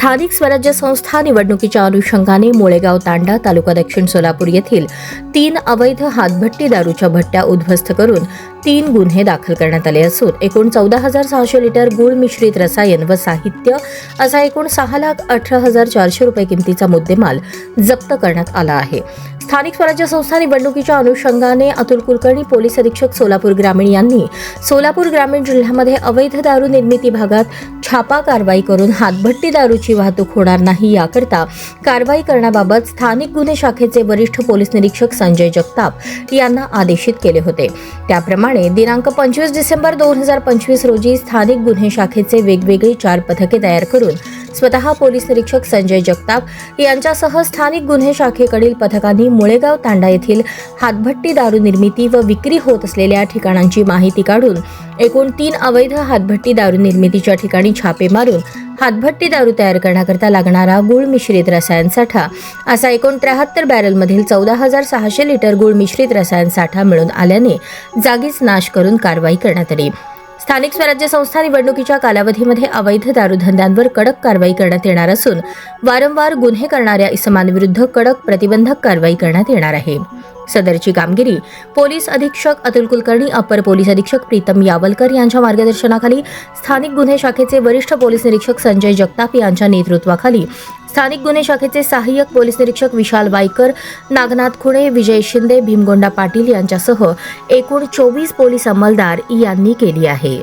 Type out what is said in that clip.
स्थानिक स्वराज्य संस्था निवडणुकीच्या अनुषंगाने मोळेगाव तांडा तालुका दक्षिण सोलापूर येथील तीन अवैध हातभट्टी दारूच्या भट्ट्या उद्ध्वस्त करून तीन गुन्हे दाखल करण्यात आले असून एकूण चौदा हजार सहाशे लिटर गुळ मिश्रित रसायन व साहित्य असा एकूण सहा लाख अठरा हजार चारशे रुपये किमतीचा मुद्देमाल जप्त करण्यात आला आहे. स्थानिक स्वराज्य संस्था निवडणुकीच्या अनुषंगाने अतुल कुलकर्णी पोलीस अधीक्षक सोलापूर ग्रामीण यांनी सोलापूर ग्रामीण जिल्ह्यामध्ये अवैध दारू निर्मिती भागात छापा कारवाई करून हातभट्टी दारूची वाहतूक होणार नाही याकरता कारवाई करण्याबाबत स्थानिक गुन्हे शाखेचे वरिष्ठ पोलीस निरीक्षक संजय जगताप यांना आदेशित केले होते. त्याप्रमाणे दिनांक पंचवीस डिसेंबर दोन हजार पंचवीस रोजी स्थानिक गुन्हे शाखेचे वेगवेगळी चार पथके तयार करून स्वतः पोलीस निरीक्षक संजय जगताप यांच्यासह स्थानिक गुन्हे शाखेकडील पथकांनी मुळेगाव तांडा येथील हातभट्टी दारू निर्मिती व विक्री होत असलेल्या ठिकाणांची माहिती काढून एकूण तीन अवैध हातभट्टी दारू निर्मितीच्या ठिकाणी छापे मारून हातभट्टी दारू तयार करण्याकरता लागणारा गुळ मिश्रित रसायन साठा असा एकूण त्र्याहत्तर बॅरलमधील चौदा हजार सहाशे लिटर गुळ मिश्रित रसायन साठा मिळून आल्याने जागीच नाश करून कारवाई करण्यात आली. स्थानिक स्वराज्य संस्था निवडणुकीच्या कालावधीमध्ये अवैध दारूधंद्यांवर कडक कारवाई करण्यात येणार असून वारंवार गुन्हे करणाऱ्या इसमांविरुद्ध कडक प्रतिबंधक कारवाई करण्यात येणार आहे. सदरची कामगिरी. पोलीस अधीक्षक अतुल कुलकर्णी अपर पोलीस अधीक्षक प्रीतम यावलकर यांच्या मार्गदर्शनाखाली स्थानिक गुन्हे शाखेचे वरिष्ठ पोलीस निरीक्षक संजय जगताप यांच्या नेतृत्वाखाली. स्थानिक गुन्हे शाखेचे सहाय्यक पोलीस निरीक्षक विशाल वायकर नागनाथ खुणे विजय शिंदे भीमगोंडा पाटील यांच्यासह एकूण चोवीस पोलीस अंमलदार यांनी केली आहे.